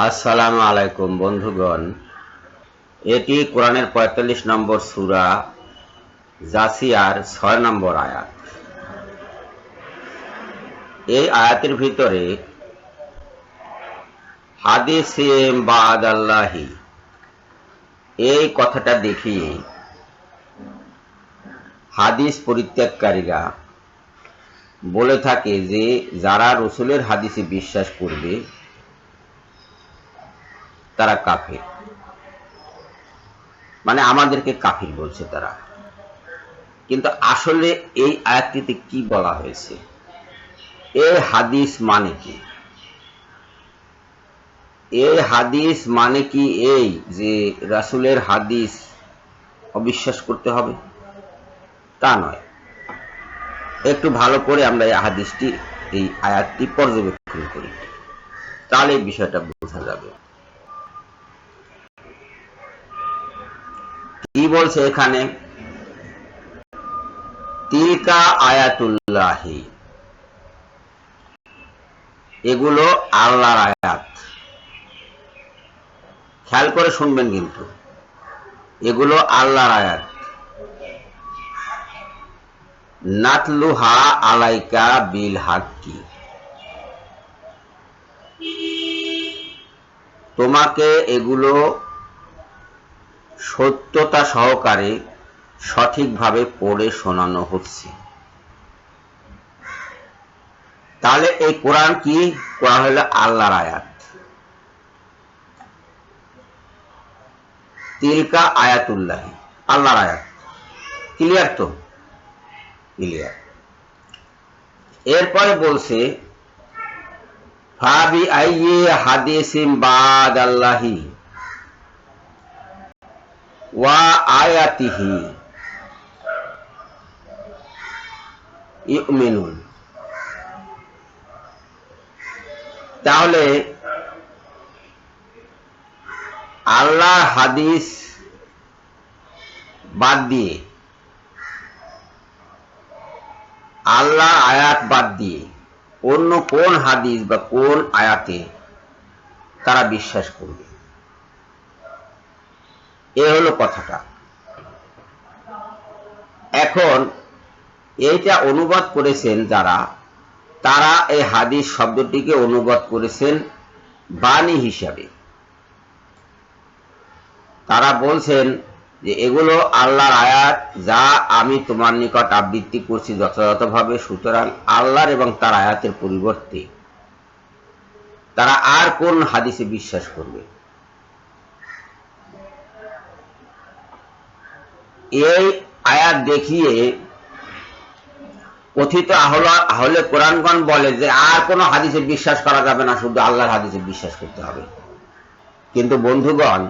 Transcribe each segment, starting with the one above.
আসসালামু আলাইকুম বন্ধুগণ। এটি কোরআনের পঁয়তাল্লিশ নম্বর সুরা জাসিয়ার ছয় নম্বর আয়াত। এই আয়াতের ভিতরে হাদিসিম বাদ আল্লাহি এই কথাটা দেখিয়ে হাদিস পরিত্যাগকারীরা বলে থাকে যে, যারা রসুলের হাদিসে বিশ্বাস করবে তারা কাফির। মানে আমাদেরকে কাফির বলছে তারা। কিন্তু আসলে এই আয়াতটিতে কি বলা হয়েছে? এই হাদিস মানে কি? এই হাদিস মানে কি এই যে রাসুলের হাদিস অবিশ্বাস করতে হবে? তা নয়। একটু ভালো করে আমরা এই হাদিসটি, এই আয়াতটি পর্যবেক্ষণ করি। তাহলে বিষয়টা বোঝা যাবে। কি বলছে এখানে? তিলকা আয়াতুল্লাহি। এগুলো আল্লাহর আয়াত। খেয়াল করে শুনবেন কিন্তু। এগুলো আল্লাহর আয়াত। নাতলুহা আলাইকা বিল হাক্কি। তোমাকে এগুলো সত্যতা সহকারে সঠিকভাবে পড়ে শোনানো হচ্ছে। তাহলে এই কোরআন কি? কোরআন হলো আল্লাহর আয়াত। তিলকা আয়াতুল্লাহ, আল্লাহর আয়াত। ক্লিয়ার তো? ক্লিয়ার এরপরে বলছে, ফাবি আইয়ে হাদিসিম বাদ আল্লাহি ওয়া আয়াতিহি। ইউমিনুন। তাহলে আল্লাহ হাদিস বাদ দিয়ে আল্লাহ আয়াত বাদ দিয়ে অন্য কোন হাদিস বা কোন আয়াতে তারা বিশ্বাস করবে? এ হলো কথাটা। এখন এইটা অনুবাদ করেছেন যারা, তারা এই হাদিস শব্দটিকে অনুবাদ করেছেন বাণী হিসাবে। তারা বলছেন যে এগুলো আল্লাহর আয়াত যা আমি তোমার নিকট আবৃত্তি করছি যথাযথভাবে, সুতরাং আল্লাহর এবং তার আয়াতের পরিবর্তে। তারা আর কোন হাদিসে বিশ্বাস করবে? এই আয়াত দেখিয়ে কথিত আহলে কোরআনগণ বলে যে আর কোনো হাদিসে বিশ্বাস করা যাবে না, শুধু আল্লাহর হাদিসে বিশ্বাস করতে হবে। কিন্তু বন্ধুগণ,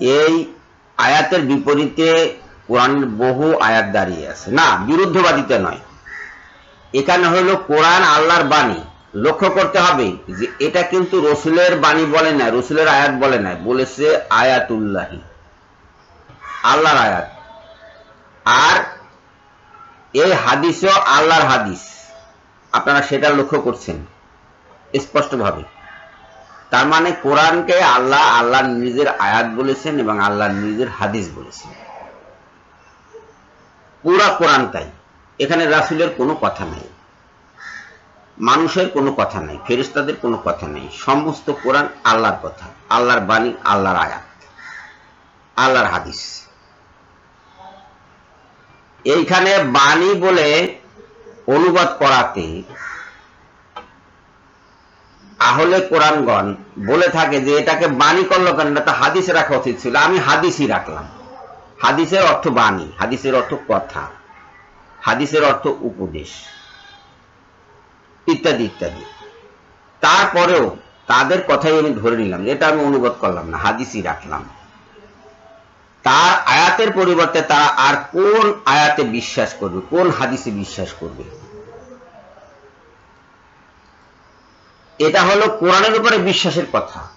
এই আয়াতের বিপরীতে কোরআনের বহু আয়াত দাঁড়িয়ে আছে। না, বিরুদ্ধবাদিতে নয়। এখানে হলো কোরআন আল্লাহর বাণী। লক্ষ্য করতে হবে যে এটা কিন্তু রসুলের বাণী বলে না, রসুলের আয়াত বলে না, বলেছে আয়াতুল্লাহি। আল্লাহর আয়াত। আর এই হাদিসও আল্লাহর হাদিস। আপনারা সেটা লক্ষ্য করছেন, স্পষ্টভাবে। তার মানে কোরআনকে আল্লাহ আল্লাহ নিজের আয়াত বলেছেন এবং আল্লাহ নিজের হাদিস বলেছেন। পুরা কোরআন তাই। এখানে রাসুলের কোনো কথা নাই। মানুষের কোনো কথা নাই। ফেরিস্তাদের কোনো কথা নেই। সমস্ত কোরআন আল্লাহর কথা। আল্লাহর বাণী, আল্লাহর আয়াত। আল্লাহর হাদিস। এইখানে বাণী বলে অনুবাদ করাতে আহলে কোরআনগণ বলে থাকে যে এটাকে বাণী করল কেন? এটা হাদিসে রাখা উচিত ছিল। আমি হাদিসই রাখলাম। হাদিসের অর্থ বাণী, হাদিসের অর্থ কথা, হাদিসের অর্থ উপদেশ, ইত্যাদি ইত্যাদি। তারপরেও তাদের কথাই আমি ধরে নিলাম এটা আমি অনুবাদ করলাম না, হাদিসই রাখলাম। তার আয়াতের পরিবর্তে তারা আর কোন আয়াতে বিশ্বাস করবে, কোন হাদিসে বিশ্বাস করবে? এটা হলো কোরআনের উপরে বিশ্বাসের কথা।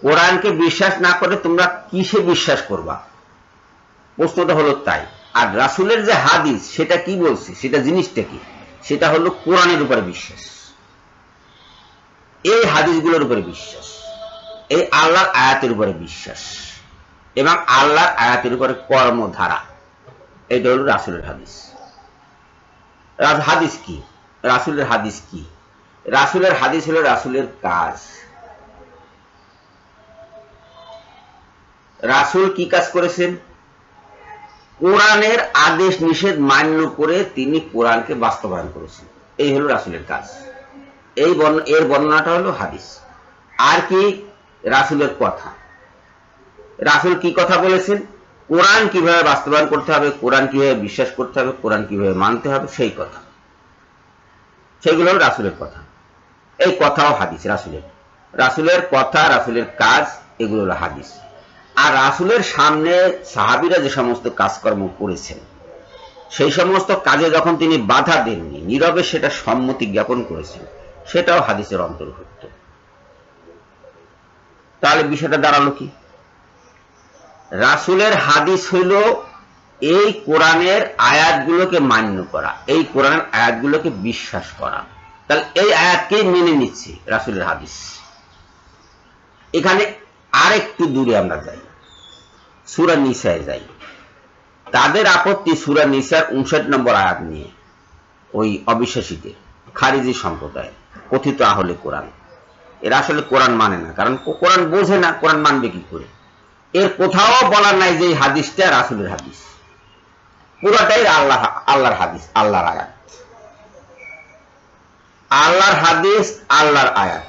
কোরআনকে বিশ্বাস না করে তোমরা কিসে বিশ্বাস করবা? প্রশ্নটা হলো তাই। আর রাসুলের যে হাদিস, সেটা কি বলছে? সেটা জিনিসটা কি? সেটা হলো কোরআনের উপরে বিশ্বাস। এই হাদিসগুলোর উপরে বিশ্বাস। এই আল্লাহর আয়াতের উপরে বিশ্বাস। এবং আল্লাহর আয়াতের উপরে কর্মধারা। এটা হলো রাসুলের হাদিস। হাদিস কি? রাসুলের হাদিস কি? রাসুলের হাদিস হলো রাসুলের কাজ। রাসুল কি কাজ করেছেন? কোরআনের আদেশ নিষেধ মান্য করে তিনি কোরআনকে বাস্তবায়ন করেছেন। এই হলো রাসুলের কাজ। এই এর বর্ণনাটা হলো হাদিস। আর কি? রাসুলের কথা। রাসুল কি কথা বলেছেন? কোরআন কীভাবে বাস্তবায়ন করতে হবে, কোরআন কীভাবে বিশ্বাস করতে হবে, কোরআন কীভাবে মানতে হবে, সেই কথা। সেগুলো হলো রাসুলের কথা। এই কথাও হাদিস, রাসুলের। রাসুলের কথা, রাসুলের কাজ, এগুলো হলো হাদিস। আর রাসুলের সামনে সাহাবিরা যে সমস্ত কাজকর্ম করেছেন, সেই সমস্ত কাজে যখন তিনি বাধা দেননি, নীরবে সেটা সম্মতি জ্ঞাপন করেছেন, সেটাও হাদিসের অন্তর্ভুক্ত। তাহলে বিষয়টা দাঁড়াল কি? রাসুলের হাদিস হইল, এই কোরআনের আয়াতগুলোকে মান্য করা, এই কোরআনের আয়াতগুলোকে বিশ্বাস করা। তাহলে এই আয়াতকেই মেনে নিচ্ছি, রাসুলের হাদিস। এখানে আরেকটু দূরে আমরা যাই, সুরা নিসায় যাই। তাদের আপত্তি সুরা নিসার উনষাট নম্বর আয়াত নিয়ে, ওই অবিশ্বাসীদের, খারিজি সম্প্রদায় কথিত আহলে কোরআন। এরা আসলে কোরআন মানে না, কারণ কোরআন বোঝে না, কোরআন মানবে কি করে? এর কোথাও বলার নাই যে এই হাদিসটা রাসুলের হাদিস। পুরাটাই আল্লাহ আল্লাহর হাদিস, আল্লাহর আয়াত। আল্লাহর হাদিস, আল্লাহর আয়াত।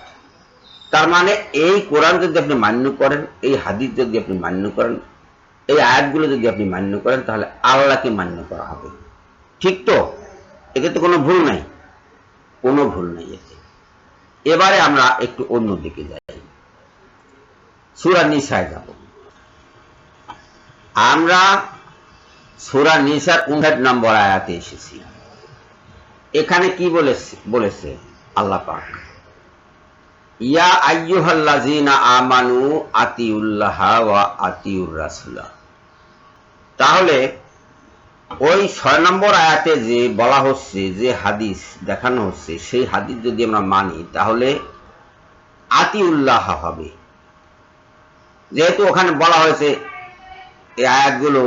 তার মানে এই কোরআন যদি আপনি মান্য করেন, এই হাদিস যদি আপনি মান্য করেন, এই আয়াতগুলো যদি আপনি মান্য করেন, তাহলে আল্লাহকে মান্য করা হবে। ঠিক তো? এতে তো কোনো ভুল নাই। কোনো ভুল নাই এতে। এবারে আমরা একটু অন্য দিকে যাই। সুরা নিসায় যাব। আমরা সুরা নিসার উনষাট নম্বর আয়াতে এসেছি। এখানে কি বলেছে বলেছে আল্লাহ পাক? ইয়া আমানু ওয়া আতিউর তাহলে ওই ছয় নম্বর আয়াতে যে বলা হচ্ছে, যে হাদিস দেখানো হচ্ছে, সেই হাদিস যদি আমরা মানি, তাহলে আতিউল্লাহ হবে। যেহেতু ওখানে বলা হয়েছে এই আয়াতগুলো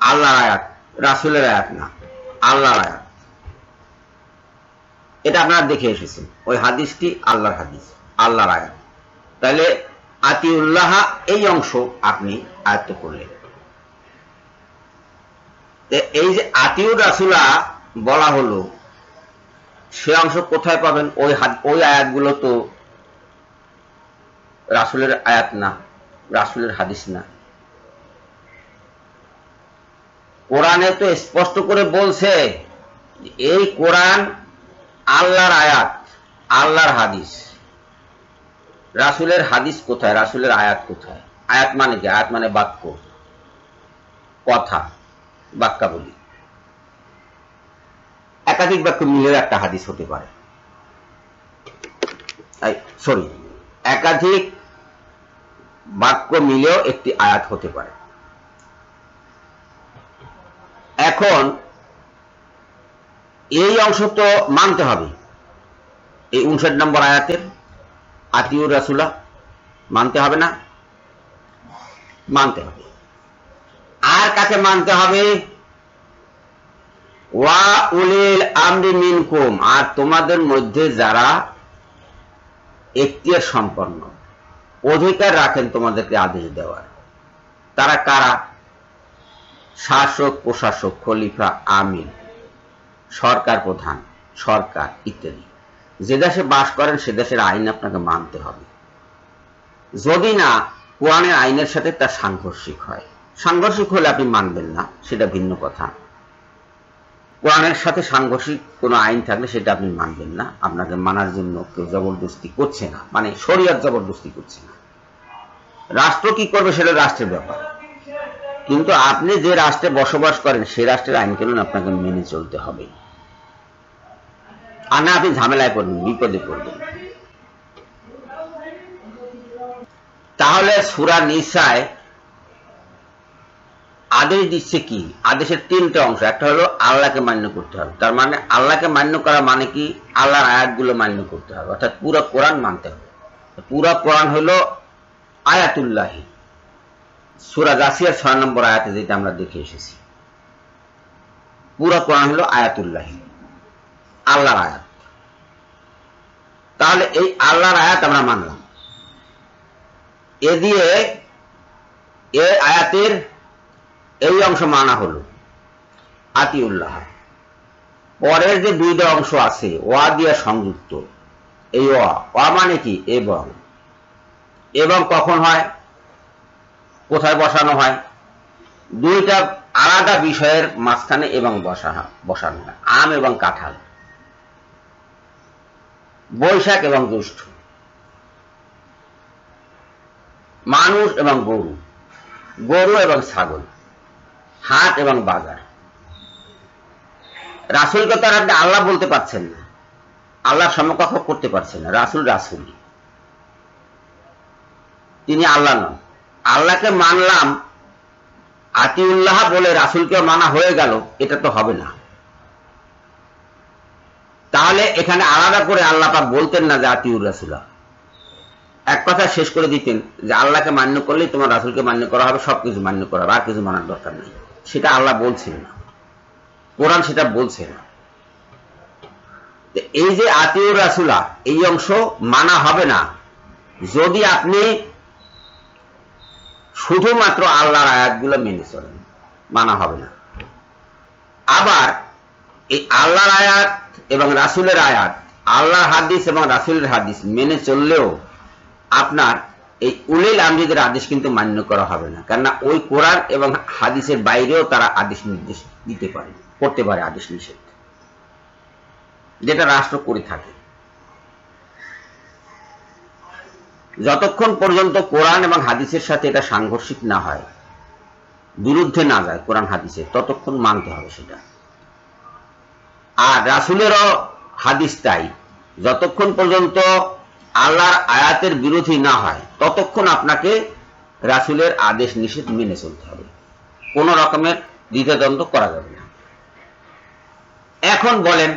আল্লাহর আয়াত, রাসুলের আয়াত না, আল্লাহর আয়াত। এটা আপনারা দেখে এসেছেন, ওই হাদিসটি আল্লাহর হাদিস, আল্লাহর আয়াত। তাহলে আতিউল্লাহ, এই অংশ আপনি আয়ত্ত করলেন। এই যে আতিউর রাসুলা বলা হলো, সে অংশ কোথায় পাবেন? ওই ওই আয়াতগুলো তো রাসুলের আয়াত না, রাসুলের হাদিস না। কোরআনে তো স্পষ্ট করে বলছে, এই কোরআন আল্লাহর আয়াত, আল্লাহর হাদিস। রাসুলের হাদিস কোথায়? রাসুলের আয়াত কোথায়? আয়াত মানে কি? আয়াত মানে বাক্য। কথা, বাক্যাবলী। একাধিক বাক্য মিলেও একটা হাদিস হতে পারে। সরি একাধিক বাক্য মিলেও একটি আয়াত হতে পারে। এখন এই অংশ তো মানতে হবে। এই উনষাট নম্বর আয়াতের আতিউর রাসুলা মানতে হবে না, মানতে হবে। আর কাকে মানতে হবে? ওয়া উলিল আমরি মিনকুম, আর তোমাদের মধ্যে যারা এখতিয়ার সম্পন্ন, অধিকার রাখেন তোমাদেরকে আদেশ দেওয়ার। তারা কারা? শাসক, প্রশাসক, খলিফা, আমির, সরকার প্রধান, সরকার ইত্যাদি। যে দেশে বাস করেন, সে দেশের আইন আপনাকে মানতে হবে। যদি না, কোরআনের আইনের সাথে তার সাংঘর্ষিক হয়। সাংঘর্ষিক হলে আপনি মানবেন না, সেটা ভিন্ন কথা। কোরআনের সাথে সাংঘর্ষিক কোনো আইন থাকলে সেটা আপনি মানবেন না। আপনাকে মানার জন্য কেউ জবরদস্তি করছে না। মানে শরীয়ত জবরদস্তি করছে না। রাষ্ট্র কি করবে, সেটা রাষ্ট্রের ব্যাপার। কিন্তু আপনি যে রাষ্ট্রে বসবাস করেন, সেই রাষ্ট্রের আইন কানুন আপনাকে মেনে চলতে হবে। আর না, আপনি ঝামেলায় পড়বেন, বিপদে পড়বেন। তাহলে সুরা নিসায় আদেশ দিচ্ছে কি? আদেশের তিনটা অংশ। একটা হলো আল্লাহকে মান্য করতে হবে। তার মানে আল্লাহকে মান্য করা মানে কি? আল্লাহর আয়াতগুলো মান্য করতে হবে। অর্থাৎ পুরো কোরআন মানতে হবে। পুরো কোরআন হলো আয়াতুল্লাহি। সুরা জাসিয়ার ছয় নম্বর আয়াতে যেটা আমরা দেখে এসেছি। পুরো কোরআন হলো আয়াতুল্লাহি আল্লাহর আয়াত। তাহলে এই আল্লাহর আয়াত আমরা মানলাম। এ দিয়ে এ আয়াতের এই অংশ মানা হলো, আতিউল্লাহ। পরের যে দুইটা অংশ আছে, ওয়া দিয়া সংযুক্ত। এই ওয়া ওয়া মানে কি? এবং এবং কখন হয়? কোথায় বসানো হয়? দুইটা আলাদা বিষয়ের মাঝখানে এবং বসা বসানো হয়। আম এবং কাঁঠাল। বৈশাখ এবং জ্যৈষ্ঠ। মানুষ এবং গরু। গরু এবং ছাগল। হাট এবং বাজার। রাসুলকে তো আর আপনি আল্লাহ বলতে পারছেন না। আল্লাহর সমকক্ষ করতে পারছেন না। রাসুল রাসুল। তিনি আল্লাহ নন। আল্লাহকে মানলাম, আতিউল্লাহ বলে রাসুলকে মানা হয়ে গেল, এটা তো হবে না। তাহলে এখানে আলাদা করে আল্লাহ পাক বলতেন না যে আতিউর রাসুল্লাহ এক কথা শেষ করে দিতেন যে আল্লাহকে মান্য করলেই তোমার রাসুলকে মান্য করা হবে, সবকিছু মান্য করা হবে আর কিছু মানার দরকার নেই। সেটা আল্লাহ বলছেন না। কোরআন সেটা বলছে না। এই যে আতিউর রাসুলা, এই অংশ মানা হবে না। যদি আপনি শুধুমাত্র আল্লাহর আয়াতগুলো মেনে চলেন। মানা হবে না। আবার এই আল্লাহর আয়াত এবং রাসুলের আয়াত, আল্লাহর হাদিস এবং রাসুলের হাদিস মেনে চললেও আপনার এই উলিল আমরিদের আদেশ কিন্তু মান্য করা হবে না। কেননা ওই কোরআন এবং হাদিসের বাইরেও তারা আদেশ নির্দেশ দিতে পারে করতে পারে আদেশ নিষেধ। যেটা রাষ্ট্র করে থাকে। যতক্ষণ পর্যন্ত কোরআন এবং হাদিসের সাথে এটা সাংঘর্ষিক না হয়, বিরুদ্ধে না যায় কোরআন হাদিসে ততক্ষণ মানতে হবে সেটা। আর রাসুলেরও হাদিস তাই, যতক্ষণ পর্যন্ত আল্লাহর আয়াতের বিরোধী না হয়, ততক্ষণ আপনাকে রাসুলের আদেশ নিষেধ মেনে চলতে হবে। কোনো রকমের দ্বিতীয়দ্বন্দ্ব করা যাবে না। এখন বলেন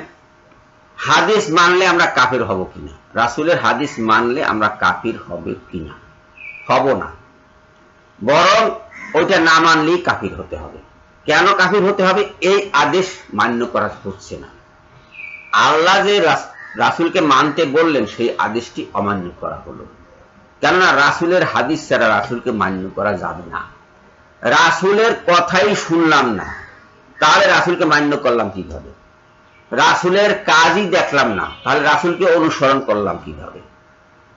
হাদিস মানলে আমরা কাফের হব কিনা? রাসুলের হাদিস মানলে আমরা কাফির হবে কিনা? হব না। বরং ওইটা না মানলেই কাফির হতে হবে। কেন কাফির হতে হবে? এই আদেশ মান্য করা হচ্ছে না। আল্লাহ যে রাসুলকে মানতে বললেন, সেই আদেশটি অমান্য করা হলো। কেননা রাসুলের হাদিস ছাড়া রাসুলকে মান্য করা যাবে না। রাসুলের কথাই শুনলাম না। তাহলে রাসুলকে মান্য করলাম কীভাবে? রাসুলের কাজই দেখলাম না। তাহলে রাসুলকে অনুসরণ করলাম কীভাবে?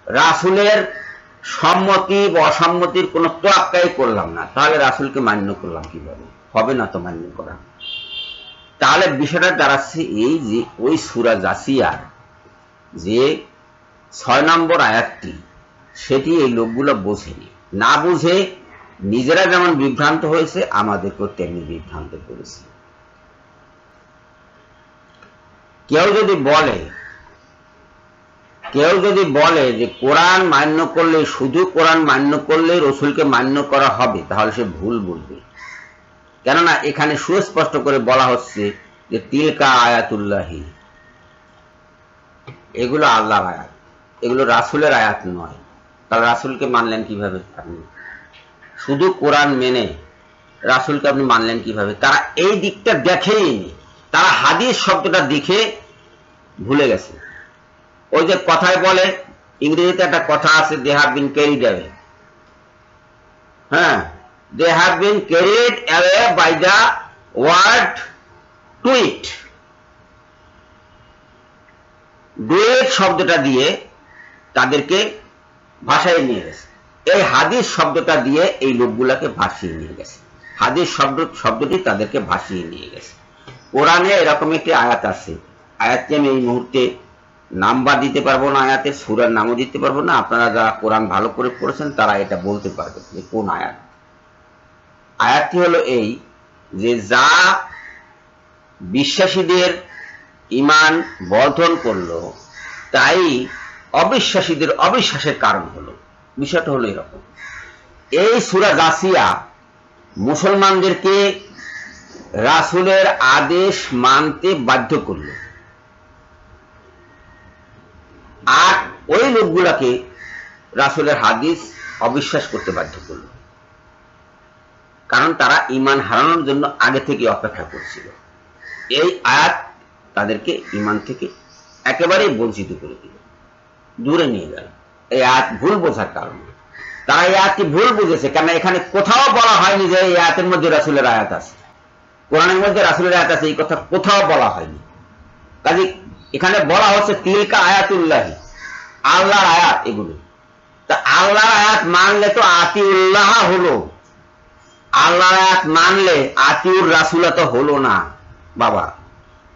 রাসুলের সম্মতি বা অসম্মতির কোনো তোয়াক্কাই করলাম না। তাহলে রাসুলকে মান্য করলাম কীভাবে? হবে না তো মান্য করা। তাহলে বিষয়টা দাঁড়াচ্ছে এই যে ওই সুরা জাসিয়ার যে ছয় নম্বর আয়াতটি, সেটি এই লোকগুলো বোঝেনি। না বুঝে নিজেরা যেমন বিভ্রান্ত হয়েছে, আমাদেরকেও তেমনি বিভ্রান্ত করেছে। কেউ যদি বলে, কেউ যদি বলে যে কোরআন মান্য করলে, শুধু কোরআন মান্য করলে রসুলকে মান্য করা হবে, তাহলে সে ভুল বলবে কেননা এখানে সুস্পষ্ট করে বলা হচ্ছে যে তিলকা আয়াতুল্লাহি। এগুলো আল্লাহর আয়াত। এগুলো রাসুলের আয়াত নয়। তাহলে রাসুলকে মানলেন কীভাবে আপনি? শুধু কোরআন মেনে রাসুলকে আপনি মানলেন কীভাবে? তারা এই দিকটা দেখেইনি তারা হাদিস শব্দটা দেখে ভুলে গেছে। ওই যে কথায় বলে, ইংরেজিতে একটা কথা আছে they have been carried away হ্যাঁ they have been carried away by the word tweet duet শব্দটা দিয়ে তাদেরকে ভাষায় নিয়ে গেছে। এই হাদিস শব্দটা দিয়ে এই লোকগুলাকে ভাসিয়ে নিয়ে গেছে। হাদিস শব্দ, শব্দটি তাদেরকে ভাসিয়ে নিয়ে গেছে। কোরআনে এরকম একটি আয়াত আছে। আয়াতকে আমি এই মুহূর্তে নাম্বার দিতে পারব না আয়াতে, সুরার নামও দিতে পারব না। আপনারা যারা কোরআন ভালো করে পড়েছেন, তারা এটা বলতে পারবে যে কোন আয়াত। আয়াতটি হলো এই যে, যা বিশ্বাসীদের ইমান বর্ধন করল, তাই অবিশ্বাসীদের অবিশ্বাসের কারণ হলো। বিষয়টা হলো এরকম। এই সুরা গাছিয়া মুসলমানদেরকে রাসূলের আদেশ মানতে বাধ্য করল। আর ওই লোকগুলাকে রাসূলের হাদিস অবিশ্বাস করতে বাধ্য করল। কারণ তারা ইমান হারানোর জন্য আগে থেকে অপেক্ষা করছিল। এই আয়াত তাদেরকে ইমান থেকে একেবারেই বঞ্চিত করে দিল। দূরে নিয়ে গেল। এই আয়াত ভুল বোঝার কারণে। তারা এই আয়াতটি ভুল বুঝেছে কেন এখানে কোথাও বলা হয়নি যে এই আয়াতের মধ্যে রাসুলের আয়াত আছে। কোরআনের মধ্যে রাসুলের আয়াত আছে, এই কথা কোথাও বলা হয়নি। কাজে এখানে বলা হচ্ছে, তিলকা আয়াতুল্লাহি, আল্লাহর আয়াত এগুলো। তা আল্লাহর আয়াত মানলে তো আতিউল্লাহ হলো। আল্লাহর আয়াত মানলে আতিউর রাসুলা তো হলো না, বাবা।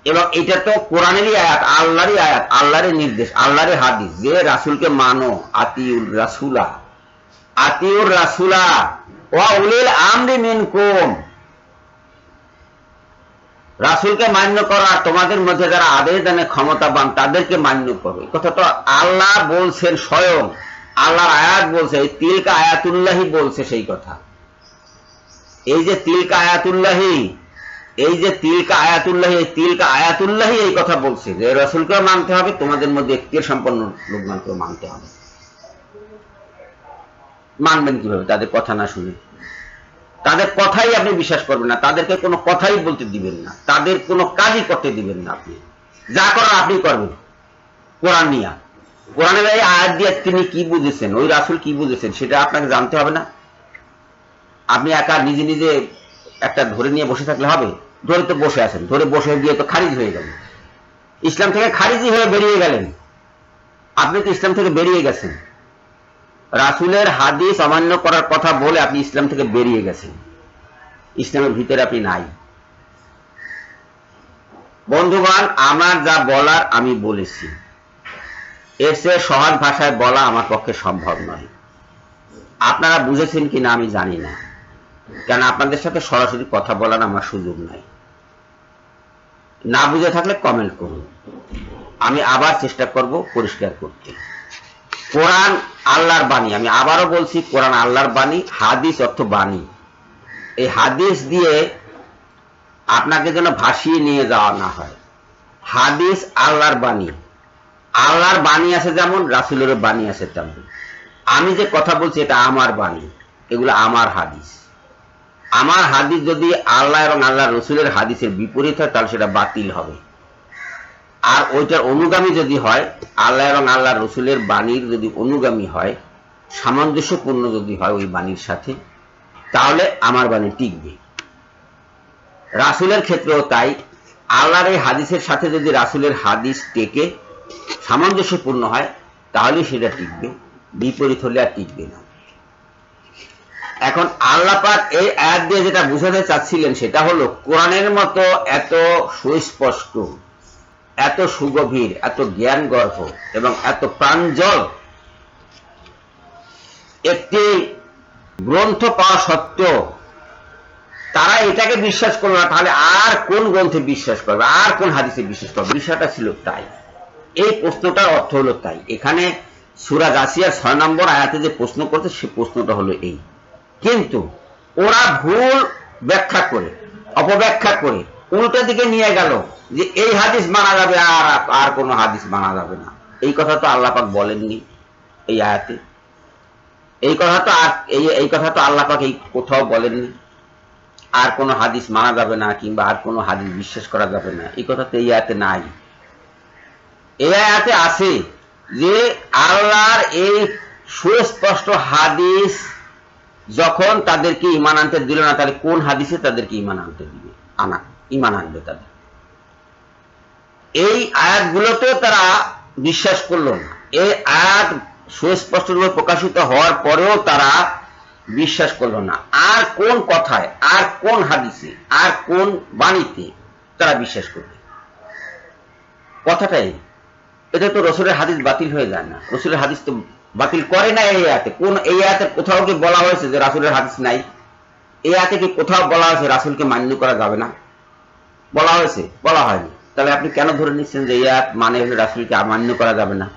এবং এটা তো কোরআনেরই আয়াত, আল্লাহরই আয়াত, আল্লাহরই নির্দেশ, আল্লাহরই হাদিস। যে রাসুলকে মানো, আতিউর রাসুলা। আতিউর রাসুলা, ওয়া উলিল আমরি মিনকুম। রাসুলকে মান্য করা তোমাদের মধ্যে যারা আদেশ দানে ক্ষমতাবান, তাদেরকে মান্য করো এই কথা তো আল্লাহ বলছেন স্বয়ং। আল্লাহর আয়াত বলছে, এই তিলকা আয়াতুল্লাহি বলছে সেই কথা। এই যে তিলকা আয়াতুল্লাহি, এই যে তিলকা আয়াতুল্লাহি, এই তিলকা আয়াতুল্লাহি এই কথা বলছে যে রসুলকেও মানতে হবে, তোমাদের মধ্যে একটি সম্পন্ন লোকমানকেও মানতে হবে। মানবেন কীভাবে? তাদের কথা না শুনে। তাদের কথাই আপনি বিশ্বাস করবেন না, তাদেরকে কোনো কথাই বলতে দিবেন না, তাদের কোনো কাজই করতে দিবেন না আপনি। যা করার আপনি করবেন। কোরআন নিয়া। কোরআনের এই আয়াত দিয়ে তিনি কি বুঝেছেন, ওই রাসুল কি বুঝেছেন, সেটা আপনাকে জানতে হবে না? আপনি একা নিজে নিজে একটা ধরে নিয়ে বসে থাকলে হবে? ধরে তো বসে আছেন, ধরে বসে গিয়ে তো খারিজ হয়ে গেলেন। ইসলাম থেকে খারিজি হয়ে বেরিয়ে গেলেন। আপনি তো ইসলাম থেকে বেরিয়ে গেছেন। রাসুলের হাদিস অমান্য করার কথা বলে আপনি ইসলাম থেকে বেরিয়ে গেছেন। ইসলামের ভিতরে আপনি নাই। বন্ধুগণ, আমার যা বলার আমি বলেছি। এর চেয়ে সহজ ভাষায় বলা আমার পক্ষে সম্ভব নয়। আপনারা বুঝেছেন কি না আমি জানি না। কেন আপনাদের সাথে সরাসরি কথা বলার আমার সুযোগ নাই। না বুঝে থাকলে কমেন্ট করুন। আমি আবার চেষ্টা করব পরিষ্কার করতে। কোরআন আল্লাহর বাণী। আমি আবারও বলছি, কোরআন আল্লাহর বাণী, হাদিস অর্থ বাণী। এই হাদিস দিয়ে আপনাকে যেন ভাসিয়ে নিয়ে যাওয়া না হয়। হাদিস আল্লাহর বাণী। আল্লাহর বাণী আছে যেমন রাসুলের বাণী আছে তেমন। আমি যে কথা বলছি, এটা আমার বাণী। এগুলো আমার হাদিস। আমার হাদিস যদি আল্লাহ এবং আল্লাহ রসুলের হাদিসের বিপরীত হয়, তাহলে সেটা বাতিল হবে। আর ওইটার অনুগামী যদি হয়, আল্লাহ এবং আল্লাহ রসুলের বাণীর যদি অনুগামী হয়, সামঞ্জস্যপূর্ণ যদি হয় ওই বাণীর সাথে, তাহলে আমার বাণী টিকবে। রাসুলের ক্ষেত্রেও তাই। আল্লাহর এই হাদিসের সাথে যদি রাসুলের হাদিস টেকে, সামঞ্জস্যপূর্ণ হয়, তাহলে সেটা টিকবে, বিপরীত হলে আর টিকবে না। এখন আল্লাহ পাক এই আয়াত দিয়ে যেটা বুঝাতে চাচ্ছিলেন, সেটা হলো, কোরআনের মতো এত সুস্পষ্ট এত সুগভীর, এত জ্ঞান গর্ভ এবং এত প্রাঞ্জল। একটি গ্রন্থ পাওয়া সত্ত্বেও তারা এটাকে বিশ্বাস করল না, তাহলে আর কোন গ্রন্থে বিশ্বাস করবে, আর কোন হাদিসে বিশ্বাস করবে? বিষয়টা ছিল তাই। এই প্রশ্নটার অর্থ হলো তাই। এখানে সুরা গাছিয়ার ছয় নম্বর আয়াতে যে প্রশ্ন করছে, সে প্রশ্নটা হলো এই। কিন্তু ওরা ভুল ব্যাখ্যা করে, অপব্যাখ্যা করে উল্টো দিকে নিয়ে গেল যে এই হাদিস মানা যাবে আর আর কোনো হাদিস মানা যাবে না। এই কথা তো আল্লাহ পাক বলেননি এই আয়াতে। এই কথা তো আর এই এই কথা তো আল্লাহ পাক এই কোথাও বলেননি। আর কোনো হাদিস মানা যাবে না কিংবা আর কোনো হাদিস বিশ্বাস করা যাবে না। এই কথা তো এই আয়াতে নাই। এই আয়াতে আছে যে আল্লাহর এই সুস্পষ্ট হাদিস যখন তাদেরকে ইমান আনতে দিল না, তাহলে কোন হাদিসে তাদেরকে ইমান আনতে দিবে? আনা ইমান আনবে তাদের। এই আয়াতগুলোতেও তারা বিশ্বাস করল না। এই আয়াত সুস্পষ্টভাবে প্রকাশিত হওয়ার পরেও তারা বিশ্বাস করল না। আর কোন কথায়, আর কোন হাদিসে, আর কোন বাণীতে তারা বিশ্বাস করবে? কথাটাই, এটা তো রসুলের হাদিস বাতিল হয়ে যায় না। রসুলের হাদিস তো বাতিল করে না এই আয়াতে। কোন এই আয়াতে কোথাও কি বলা হয়েছে যে রাসুলের হাদিস নাই? এই আয়াতে কি কোথাও বলা হয়েছে রাসুলকে মান্য করা যাবে না? বলা হয়েছে, বলা হয়নি। তাহলে আপনি কেন ধরে নিচ্ছেন যে এই আয়াত মানে হলে রাসুলকে মান্য করা যাবে না?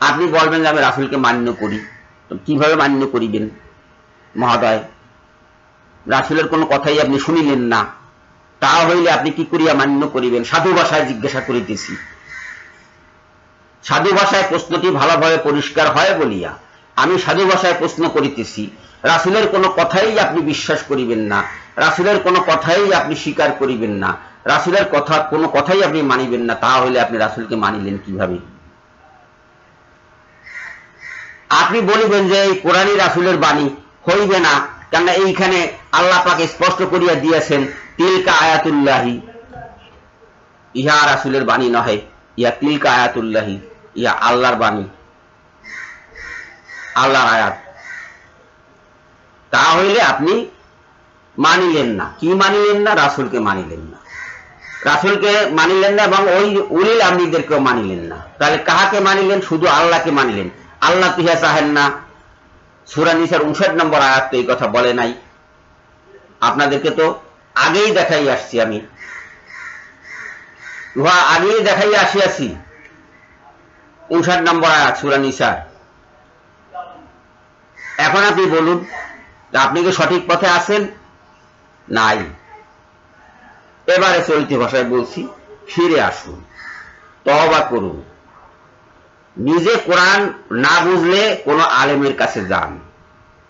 আপনি বলবেন যে আমি রাসুলকে মান্য করি। কীভাবে মান্য করিবেন মহোদয়? রাসুলের কোনো কথাই আপনি শুনিলেন না। তা হইলে আপনি কি করিয়া মান্য করিবেন? সাধু ভাষায় জিজ্ঞাসা করিতেছি। সাধু ভাষায় প্রশ্নটি ভালোভাবে পরিষ্কার হয় বলিয়া আমি সাধু ভাষায় প্রশ্ন করিতেছি। রাসুলের কোনো কথাই আপনি বিশ্বাস করিবেন না। রাসুলের কোনো কথাই আপনি স্বীকার করিবেন না। রাসুলের কথা, কোনো কথাই আপনি মানিবেন না। তা হইলে আপনি রাসুলকে মানিলেন কীভাবে? আপনি বলিবেন যে, এই কোরআনই রাসুলের বাণী। হইবে না। কেননা এইখানে আল্লাহ পাকে স্পষ্ট করিয়া দিয়েছেন, তিলকা আয়াতুল্লাহি। ইহা রাসুলের বাণী নহে। ইয়া তিলকা আয়াতুল্লাহি। ইয়া আল্লাহর বাণী। আল্লাহর আয়াত। তা হইলে আপনি মানিলেন না। কি মানিলেন না? রাসুলকে মানিলেন না। রাসুলকে মানিলেন না এবং ওই উলিল আমরিদেরকেও মানিলেন না। তাহলে কাহাকে মানিলেন? শুধু আল্লাহকে মানিলেন। আল্লাহ তিহা চাহেন না। সুরা নিসার উনষাট নম্বর আয়াত এই কথা বলে নাই। আপনাদেরকে তো আগেই দেখাই আসছি আমি। উহা আগেই দেখাই আসিয়াছি। উনষাট নম্বর আয়াত, সুরা নিসার। এখন আপনি বলুন, আপনি কি সঠিক পথে আছেন? নাই। এবারে চলতি ভাষায় বলছি, ফিরে আসুন তবা করুন। নিজে কোরআন না বুঝলে কোনো আলেমের কাছে যান।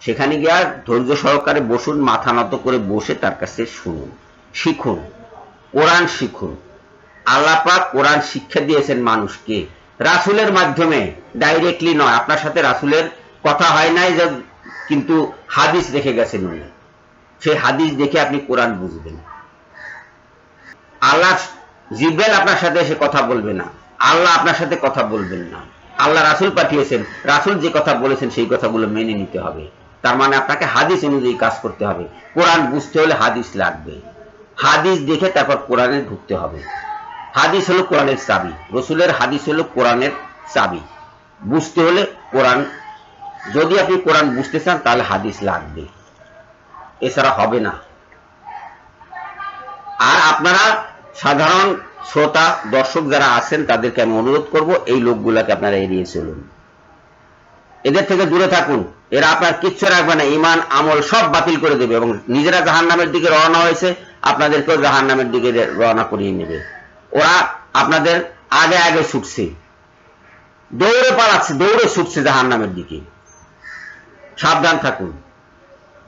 সেখানে গিয়ে ধৈর্য সহকারে বসুন, মাথা নত করে বসে তার কাছে শুনুন। শিখুন, কোরআন শিখুন। আল্লাহ পাক কোরআন শিক্ষা দিয়েছেন মানুষকে। রাসুলের মাধ্যমে ডাইরেক্টলি নয়, আপনার সাথে রাসুলের কথা হয় নাই কিন্তু হাদিস রেখে গেছেন উনি। সেই হাদিস দেখে আপনি কোরআন বুঝবেন। আল্লাহ জিব্রাইল আপনার সাথে এসে কথা বলবে না। আল্লাহ আপনার সাথে কথা বলবেন না। আল্লাহ রাসুল পাঠিয়েছেন। রাসুল যে কথা বলেছেন সেই কথাগুলো মেনে নিতে হবে। তার মানে আপনাকে হাদিস অনুযায়ী কাজ করতে হবে। কোরআন বুঝতে হলে হাদিস লাগবে। হাদিস দেখে তারপর কোরআনে ঢুকতে হবে। হাদিস হলো কোরআনের চাবি। রসুলের হাদিস হলো কোরআনের চাবি। বুঝতে হলে কোরআন যদি আপনি কোরআন বুঝতে চান, তাহলে হাদিস লাগবে। এছাড়া হবে না। আর আপনারা সাধারণ শ্রোতা, দর্শক যারা আছেন, তাদেরকে আমি অনুরোধ করব, এই লোকগুলাকে আপনারা এড়িয়ে চলুন। এদের থেকে দূরে থাকুন। এরা আপনার কিচ্ছু রাখবে না। ইমান আমল সব বাতিল করে দেবে এবং নিজেরা জাহান নামের দিকে রওনা হয়েছে, আপনাদেরকেও জাহান নামের দিকে রওনা করিয়ে নেবে। ওরা আপনাদের আগে আগে ছুটছে। দৌড়ে পালাচ্ছে, দৌড়ে ছুটছে জাহান নামের দিকে। সাবধান থাকুন।